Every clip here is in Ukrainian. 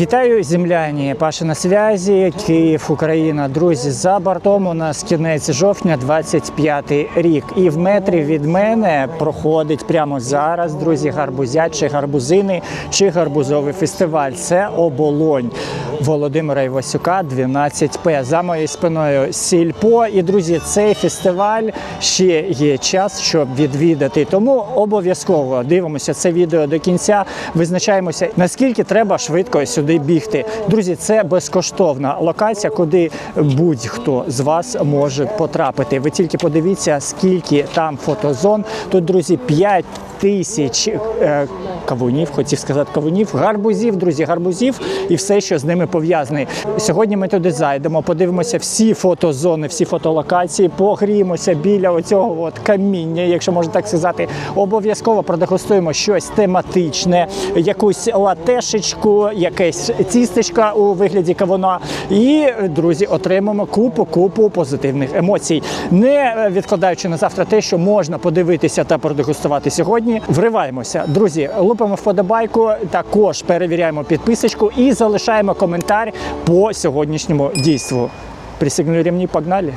Вітаю, земляні! Паша на зв'язі. Київ, Україна. Друзі, за бортом у нас кінець жовтня, 25 рік. І в метрі від мене проходить прямо зараз, друзі, гарбузят чи гарбузини чи гарбузовий фестиваль. Це оболонь Володимира Івасюка, 12П. За моєю спиною сільпо. І друзі, цей фестиваль ще є час, щоб відвідати. Тому обов'язково дивимося це відео до кінця. Визначаємося, наскільки треба швидко сюди бігти. Друзі, це безкоштовна локація, куди будь-хто з вас може потрапити. Ви тільки подивіться, скільки там фотозон. Тут, друзі, 5 тисяч е, кавунів, хотів сказати кавунів, гарбузів, друзі, гарбузів і все, що з ними пов'язане. Сьогодні ми туди зайдемо, подивимося всі фотозони, всі фотолокації, погріємося біля оцього от каміння, якщо можна так сказати. Обов'язково продегустуємо щось тематичне, якусь латешечку, якесь тістечка у вигляді кавуна. І, друзі, отримаємо купу купу позитивних емоцій, не відкладаючи на завтра те, що можна подивитися та продегустувати сьогодні. Вриваємося, друзі, лупимо вподобайку, також перевіряємо підписочку і залишаємо коментар по сьогоднішньому дійству. Присягнули ремні, погнали!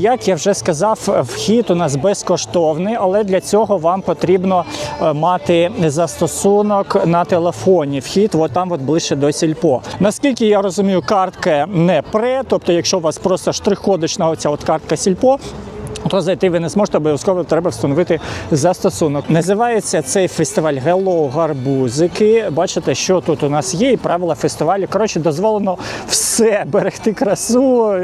Як я вже сказав, вхід у нас безкоштовний, але для цього вам потрібно е, мати застосунок на телефоні. Вхід от там от ближче до сільпо. Наскільки я розумію, картка не пре, тобто, якщо у вас просто штрих-кодична оця от картка сільпо. То зайти ви не зможете, обов'язково треба встановити застосунок. Називається цей фестиваль Hello Гарбузики. Бачите, що тут у нас є, і правила фестивалю. Коротше, дозволено все берегти красу,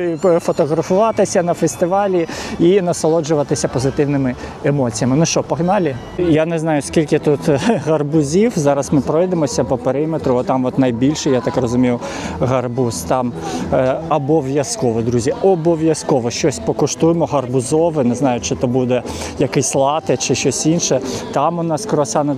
фотографуватися на фестивалі і насолоджуватися позитивними емоціями. Ну що, погнали? Я не знаю, скільки тут гарбузів. Зараз ми пройдемося по периметру. Отам от найбільший, я так розумію, гарбуз. Там е, обов'язково, друзі, обов'язково щось покуштуємо гарбузове. Не знаю, чи то буде якийсь лате чи щось інше. Там у нас круасани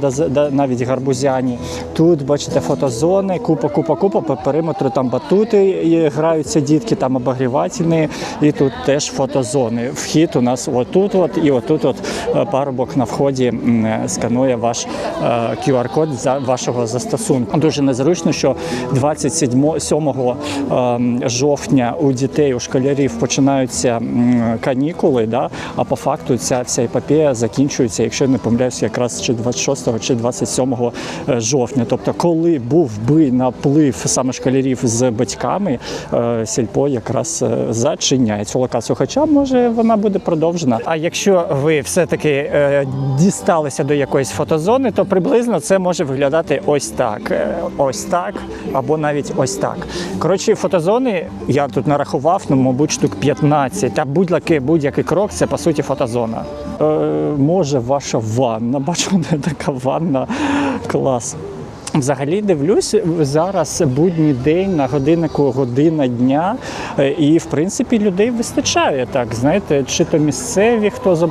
навіть гарбузяні. Тут бачите фотозони, купа, купа, купа. По периметру там батути граються дітки, там обогрівательні, і тут теж фотозони. Вхід у нас отут, от і отут, от е, парубок на вході е, сканує ваш е, QR-код за вашого застосунку. Дуже незручно, що 27 7 ем, жовтня у дітей, у школярів починаються канікули. Да? А по факту ця вся епопея закінчується, якщо я не помиляюся, якраз чи 26 чи 27 е, жовтня. Тобто, коли був би наплив саме школярів з батьками, е, сільпо якраз е, зачиняє цю локацію. Хоча може вона буде продовжена. А якщо ви все-таки дісталися до якоїсь фотозони, то приблизно це може виглядати ось так, ось так, або навіть ось так. Коротше, фотозони я тут нарахував, ну мабуть, штук 15. Та будь-який будь-який крок це по суті фотозона. Е, може, ваша ванна. Бачу, не така ванна. Клас. Взагалі дивлюсь зараз будній день на годиннику година дня, е, і в принципі людей вистачає так. Знаєте, чи то місцеві, хто з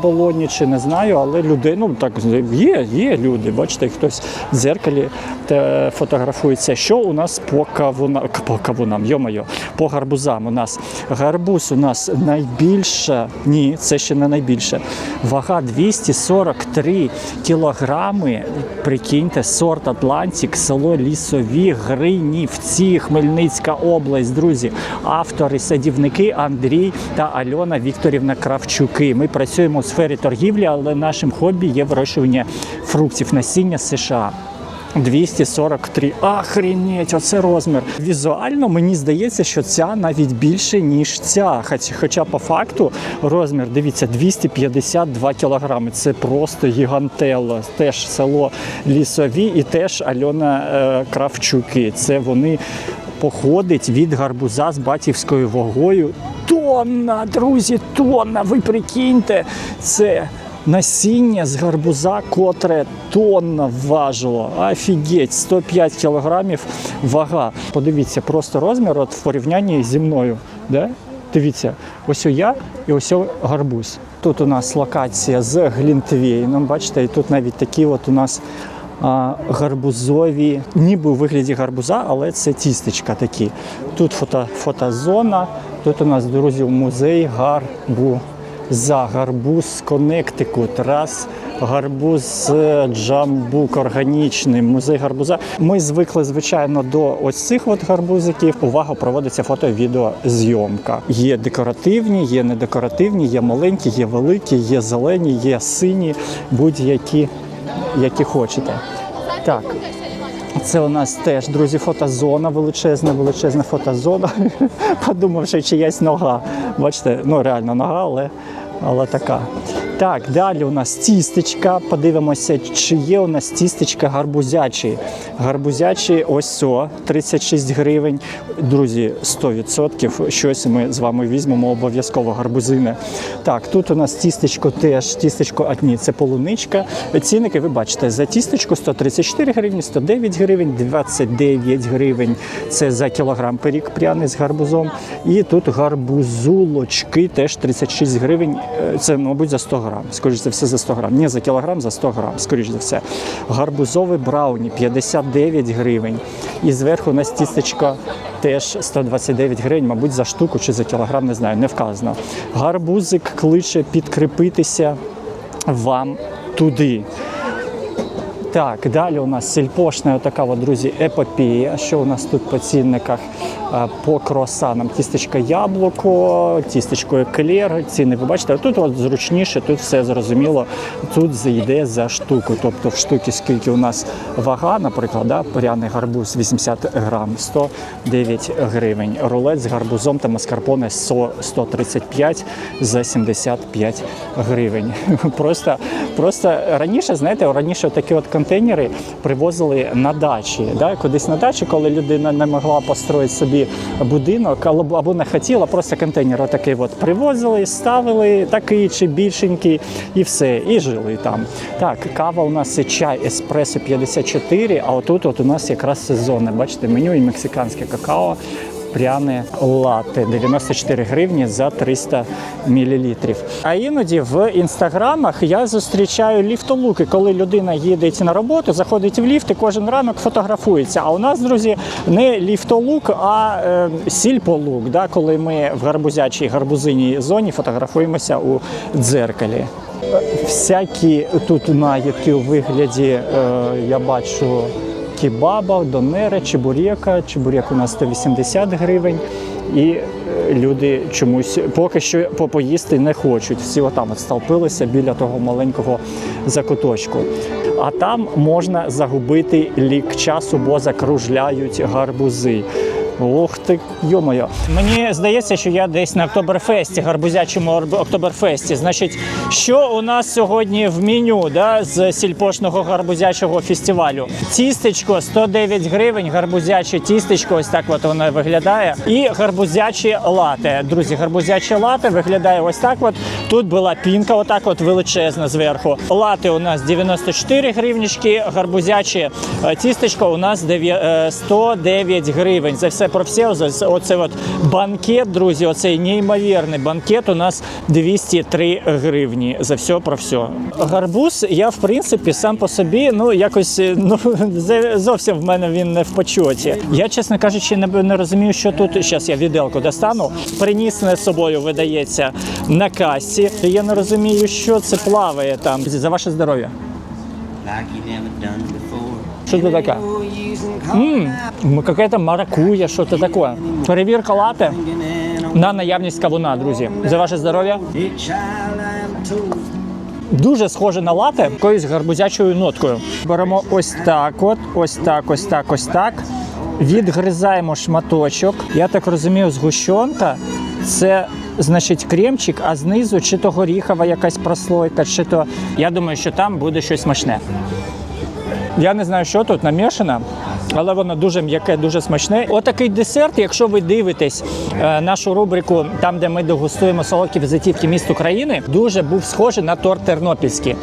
чи не знаю, але людей ну так є, є люди. Бачите, хтось в дзеркалі те, фотографується. Що у нас по кавунам, по кавунам, йомайо, по гарбузам. У нас гарбуз у нас найбільша. Ні, це ще не найбільше. Вага 243 кілограми. Прикиньте, сорт Атлантик, село Лісові, Гринівці, Хмельницька область. Друзі, автори, садівники Андрій та Альона Вікторівна Кравчуки. Ми працюємо у сфері торгівлі, але нашим хобі є вирощування фруктів насіння США. 243. Охренеть, оце розмір. Візуально мені здається, що ця навіть більше, ніж ця. Хоч- Хоча по факту розмір, дивіться, 252 кілограми. Це просто гігантело. Теж село Лісові і теж Альона е, Кравчуки. Це вони походить від гарбуза з батьківською вагою. Тонна, друзі, тонна. Ви прикиньте, це насіння з гарбуза, котре тонна важило. Офігеть, 105 кілограмів вага. Подивіться, просто розмір от в порівнянні зі мною. Да? Дивіться, ось я і ось гарбуз. Тут у нас локація з глінтвейном. Бачите, і тут навіть такі от у нас а, гарбузові, ніби у вигляді гарбуза, але це тістечка такі. Тут фото, фотозона, тут у нас, друзі, музей гарбу за гарбуз з Коннектикут, раз гарбуз з джамбук органічний, музей гарбуза. Ми звикли, звичайно, до ось цих от гарбузиків. Увага, проводиться фото відео зйомка. Є декоративні, є недекоративні, є маленькі, є великі, є зелені, є сині, будь-які, які хочете. Так. Це у нас теж, друзі, фотозона, величезна, величезна фотозона. Подумав, що чиясь нога. Бачите, ну реально нога, але, але така. Так, далі у нас тістечка. Подивимося, чи є у нас тістечка гарбузячі. Гарбузячі ось о, 36 гривень. Друзі, 100% щось ми з вами візьмемо обов'язково гарбузине. Так, тут у нас тістечко теж, тістечко, а ні, це полуничка. Цінники ви бачите, за тістечко 134 гривні, 109 гривень, 29 гривень. Це за кілограм пиріг пряний з гарбузом. І тут гарбузулочки теж 36 гривень. Е, Це, мабуть, за 100 грам. Скоріше за все, за 100 грам. Ні, за кілограм, за 100 грам, скоріш за все. Гарбузовий брауні 59 гривень. І зверху у нас тістечка теж 129 гривень, мабуть, за штуку чи за кілограм, не знаю, не вказано. Гарбузик кличе підкріпитися вам туди. Так, далі у нас сільпошна така, от, друзі, епопія. Що у нас тут по цінниках? Е, По круасанам тістечко яблуко, тістечко еклер. Ціни ви бачите, тут от зручніше, тут все зрозуміло. Тут зайде за штуку. Тобто в штуки скільки у нас вага, наприклад, да, пряний гарбуз 80 грам, 109 гривень. Рулет з гарбузом та маскарпоне 135 за 75 гривень. Просто, просто раніше, знаєте, раніше такі от контейнери привозили на дачі. Да? Кудись на дачі, коли людина не могла построїти собі будинок, або не хотіла, просто контейнер отакий от привозили, ставили такий чи більшенький, і все, і жили там. Так, кава у нас чай еспресо 54, а отут от у нас якраз сезонне. Бачите, меню і мексиканське какао. Пряне лате 94 гривні за 300 мл. А іноді в інстаграмах я зустрічаю ліфтолуки, коли людина їде на роботу, заходить в ліфт і кожен ранок фотографується. А у нас, друзі, не ліфтолук, а е, сільполук, да, коли ми в гарбузячій гарбузиній зоні фотографуємося у дзеркалі. Всякі тут наїдки у вигляді, е, я бачу кебаба, донера, чебурека. Чебурек у нас 180 гривень. І е, люди чомусь поки що попоїсти не хочуть. Всі отам от стовпилися біля того маленького закуточку. А там можна загубити лік часу, бо закружляють гарбузи. Ох ти, йо-моє. Мені здається, що я десь на Октоберфесті, гарбузячому Октоберфесті. Значить, що у нас сьогодні в меню да, з сільпошного гарбузячого фестивалю? Тістечко 109 гривень, гарбузяче тістечко, ось так от воно виглядає. І гарбузяче лате. Друзі, гарбузяче лате виглядає ось так. От. Тут була пінка, отак от величезна зверху. Лати у нас 94 гривнічки, гарбузяче е, тістечко у нас е, 109 гривень. За все про все. Оце от банкет, друзі, оцей неймовірний банкет у нас 203 гривні. За все про все. Гарбуз, я в принципі сам по собі, ну якось е, ну зовсім в мене він не в почоті. Я, чесно кажучи, не, не розумію, що тут. Зараз я віделку достану. Приніс не з собою, видається, на касі. Я не розумію, що це плаває там. За ваше здоров'я. like you never done це таке? Oh, Ммм, какая-то маракуя, що-то таке. Перевірка on на наявність кавуна, друзі. За ваше здоров'я. Дуже схоже на лате якоюсь гарбузячою ноткою. Беремо ось так, от, ось так, ось так, ось так. Відгризаємо шматочок. Я так розумію, згущенка це значить кремчик, а знизу чи то горіхова якась прослойка, чи то. Я думаю, що там буде щось смачне. Я не знаю, що тут намішано, але воно дуже м'яке, дуже смачне. Отакий десерт, якщо ви дивитесь е, нашу рубрику, там де ми дегустуємо солодкі візитівки міст України, дуже був схожий на торт тернопільський.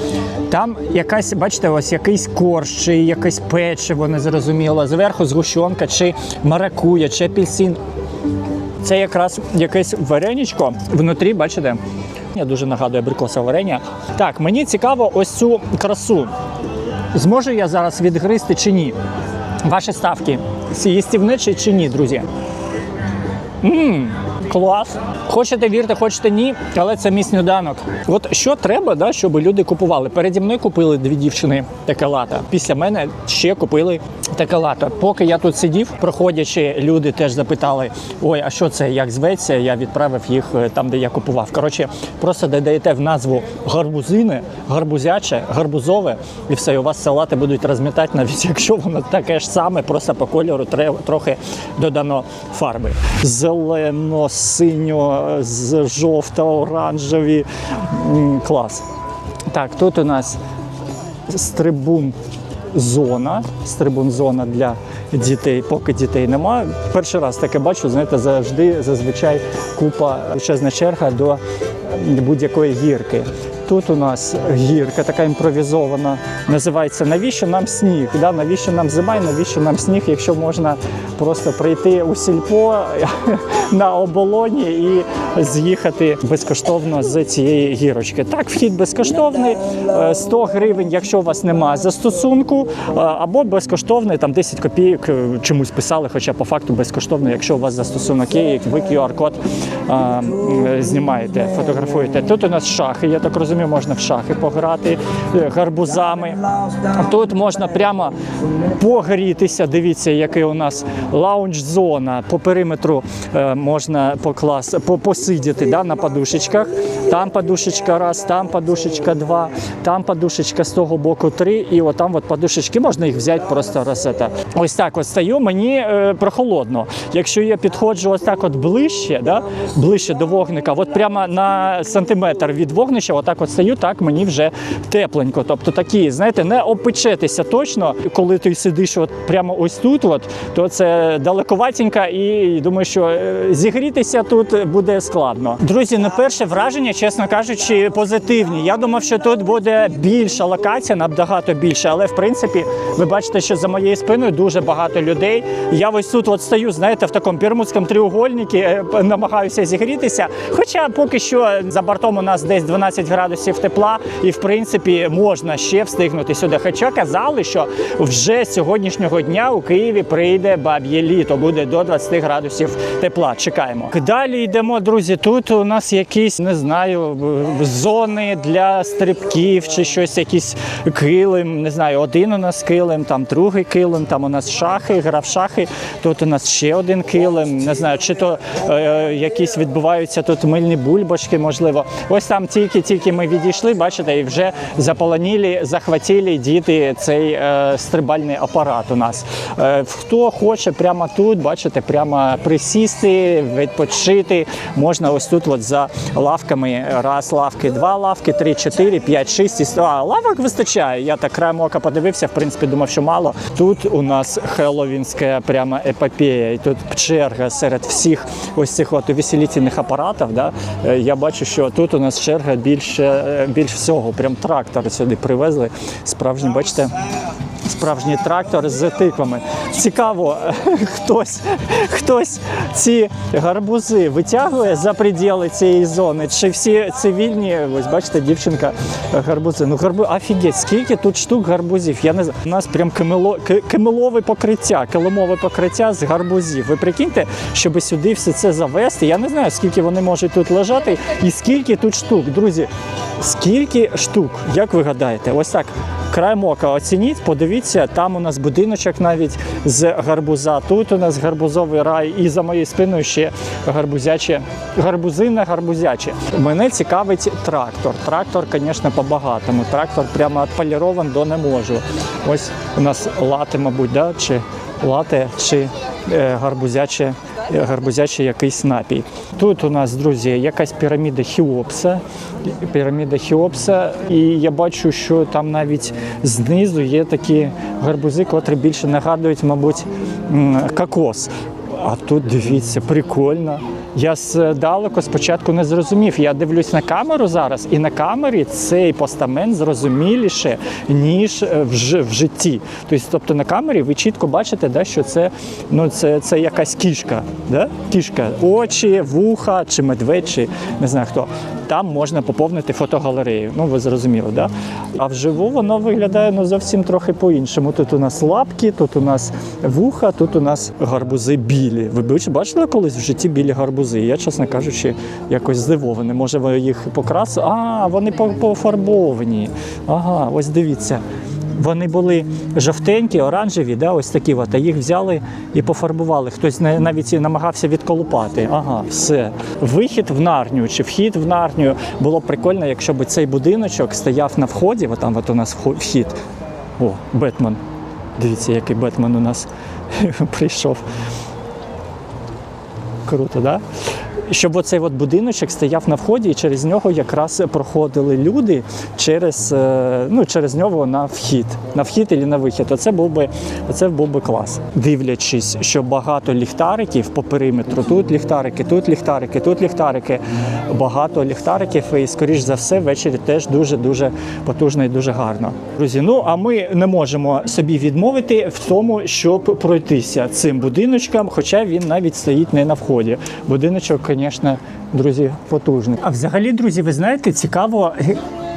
Там якась, бачите, ось якийсь корж, чи якесь печиво, незрозуміло, зверху згущенка, чи маракуя, чи апельсин. Це якраз якесь вареничко внутрі, бачите? Я дуже нагадую абрикосове варення. Так, мені цікаво ось цю красу. Зможу я зараз відгризти чи ні? Ваші ставки. Їстівне чи, ні, друзі? Мм, Клас. Хочете вірте, хочете ні, але це мій сніданок. От що треба, да, щоб люди купували? Переді мною купили дві дівчини таке лата. Після мене ще купили таке лата. Поки я тут сидів, проходячи, люди теж запитали: ой, а що це, як зветься? Я відправив їх е, там, де я купував. Коротше, просто додаєте в назву гарбузини, гарбузяче, гарбузове, і все, і у вас салати будуть розмітати, навіть якщо воно таке ж саме, просто по кольору трохи додано фарби. Зелено, синьо, з- жовто, оранжеві. Клас. Так, тут у нас стрибун зона. Стрибун зона для дітей, поки дітей немає. Перший раз таке бачу, знаєте, завжди зазвичай купа величезна черга до будь-якої гірки. Тут у нас гірка така імпровізована. Називається Навіщо нам сніг? Да? Навіщо нам зима і навіщо нам сніг, якщо можна просто прийти у сільпо на оболоні і з'їхати безкоштовно з цієї гірочки. Так, вхід безкоштовний, е, 100 гривень, якщо у вас немає застосунку, е, або безкоштовний, там 10 копійок е, чомусь писали, хоча по факту безкоштовно, якщо у вас застосунок є, ви QR-код е, знімаєте, фотографуєте. Тут у нас шахи, я так розумію, можна в шахи пограти е, гарбузами. Тут можна прямо погрітися. Дивіться, який у нас лаунж-зона. По периметру е, можна поклас, посидіти да, на подушечках. Там подушечка раз, там подушечка два, там подушечка з того боку три. І отам от подушечки можна їх взяти просто раз. це. Ось так от стою, мені е, прохолодно. Якщо я підходжу ось так от ближче, да, ближче до вогника, от прямо на сантиметр від вогнища, отак от стою, так мені вже тепленько. Тобто такі, знаєте, не опечетися точно, коли ти сидиш от прямо ось тут, от, то це далековатенько і думаю, що е, зігрітися тут буде складно. Друзі, на перше враження, чесно кажучи, позитивні. Я думав, що тут буде більша локація, набагато більше, але в принципі, ви бачите, що за моєю спиною дуже багато людей. Я ось тут от стою, знаєте, в такому пірмутському треугольнику, е, намагаюся зігрітися. Хоча поки що за бортом у нас десь 12 градусів тепла, і в принципі можна ще встигнути сюди. Хоча казали, що вже з сьогоднішнього дня у Києві прийде баб'є літо, буде до 20 градусів тепла. Чекаємо. Далі йдемо, друзі. Тут у нас якісь не знаю зони для стрибків чи щось, якісь килим. Не знаю, один у нас килим, там другий килим, там у нас шахи, гра в шахи. Тут у нас ще один килим. Не знаю, чи то е, якісь відбуваються тут мильні бульбашки, можливо. Ось там тільки-тільки ми відійшли, бачите, і вже заполонили, захватили діти цей е, стрибальний апарат у нас. Е, хто хоче прямо тут, бачите, прямо присісти, відпочити. Можна ось тут от за лавками. Раз лавки, два лавки, три, чотири, п'ять, шість. А, лавок вистачає. Я так краєм ока подивився, в принципі, думав, що мало. Тут у нас хеллоуінська прямо епопея. І тут черга серед всіх ось цих от увеселительних апаратів. Да? Е, Я бачу, що тут у нас черга більше, більш всього. Прям трактор сюди привезли. Справжній, бачите. Справжній трактор з тиквами. Цікаво, хтось, хтось ці гарбузи витягує за приділи цієї зони, чи всі цивільні, ось бачите, дівчинка гарбузи. Ну гарбу, офігеть, скільки тут штук гарбузів. Я не знаю. У нас прям кимело, ки- кимелове покриття, килимове покриття з гарбузів. Ви прикиньте, щоб сюди все це завести. Я не знаю, скільки вони можуть тут лежати і скільки тут штук. Друзі, скільки штук, як ви гадаєте? Ось так. Краєм ока оцініть, подивіться, там у нас будиночок навіть з гарбуза. Тут у нас гарбузовий рай, і за моєю спиною ще гарбузяче, гарбузина гарбузяче. Мене цікавить трактор. Трактор, звісно, по-багатому. Трактор прямо відполірован до не можу. Ось у нас лати, мабуть, да? чи лати, чи е, гарбузяче. Е, Гарбузячий якийсь напій. Тут у нас, друзі, якась піраміда Хіопса. Піраміда Хіопса. І я бачу, що там навіть знизу є такі гарбузи, котрі більше нагадують, мабуть, кокос. А тут дивіться, прикольно. Я здалеку спочатку не зрозумів. Я дивлюсь на камеру зараз, і на камері цей постамент зрозуміліше, ніж е, в житті. Тобто, тобто на камері ви чітко бачите, да, що це, ну, це, це якась кішка. Да? Кішка. Очі, вуха, чи медведь, чи не знаю хто. Там можна поповнити фотогалерею. Ну ви зрозуміли, да? А вживу воно виглядає ну, зовсім трохи по-іншому. Тут у нас лапки, тут у нас вуха, тут у нас гарбузи білі. Ви бачили колись в житті білі гарбузи? Я, чесно кажучи, якось здивований. Може, ви їх покрасили? А, вони пофарбовані. Ага, ось дивіться. Вони були жовтенькі, оранжеві, да, ось такі, от, а їх взяли і пофарбували. Хтось навіть намагався відколупати. Ага, все. Вихід в нарню чи вхід в нарню. Було б прикольно, якщо б цей будиночок стояв на вході, от там от у нас вхід. О, Бетмен. Дивіться, який Бетмен у нас прийшов. Круто, да? Щоб оцей от будиночок стояв на вході, і через нього якраз проходили люди через, е, ну, через нього на вхід. На вхід і на вихід. Оце був би, оце був би клас. Дивлячись, що багато ліхтариків по периметру. Тут ліхтарики, тут ліхтарики, тут ліхтарики. Багато ліхтариків, і, скоріш за все, ввечері теж дуже-дуже потужно і дуже гарно. Друзі, ну а ми не можемо собі відмовити в тому, щоб пройтися цим будиночком, хоча він навіть стоїть не на вході. Будиночок, звісно, друзі, потужний. А взагалі, друзі, ви знаєте, цікаво.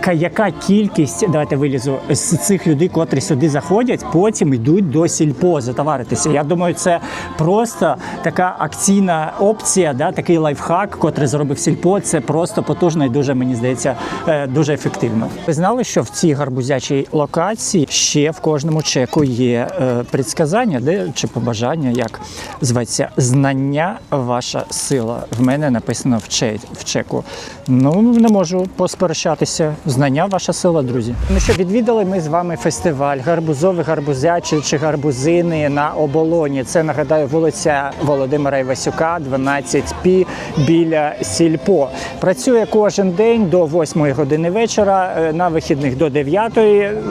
Ка- Яка кількість, давайте вилізу, з цих людей, котрі сюди заходять, потім йдуть до сільпо затоваритися. Я думаю, це просто така акційна опція, да, такий лайфхак, котрий зробив сільпо. Це просто потужно і дуже, мені здається, е, дуже ефективно. Ви знали, що в цій гарбузячій локації ще в кожному чеку є е, предсказання, де чи побажання, як зветься знання ваша сила. В мене написано в, чек, в чеку. Ну не можу посперечатися. Знання ваша сила, друзі. Ну що відвідали ми з вами фестиваль гарбузові, гарбузячі чи гарбузини на оболоні. Це нагадаю вулиця Володимира Івасюка, 12 пі біля сільпо. Працює кожен день до 8 години вечора, е, на вихідних до 9,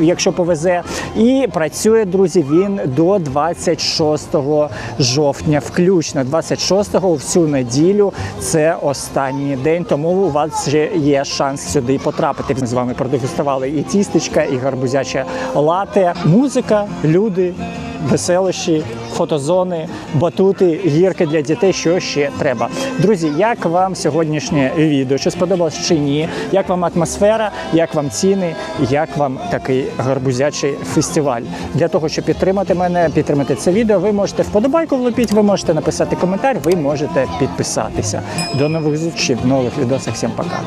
якщо повезе. І працює, друзі, він до 26 жовтня, включно 26-го всю неділю. Це останній день, тому у вас ще є шанс сюди потрапити. Вами продегустували і тістечка, і гарбузяче лате, музика, люди. Веселощі, фотозони, батути, гірки для дітей, що ще треба. Друзі, як вам сьогоднішнє відео? Чи сподобалось чи ні? Як вам атмосфера, як вам ціни, як вам такий гарбузячий фестиваль? Для того, щоб підтримати мене, підтримати це відео, ви можете вподобайку влупіть, ви можете написати коментар, ви можете підписатися. До нових зустрічей нових відосах. Всім пока.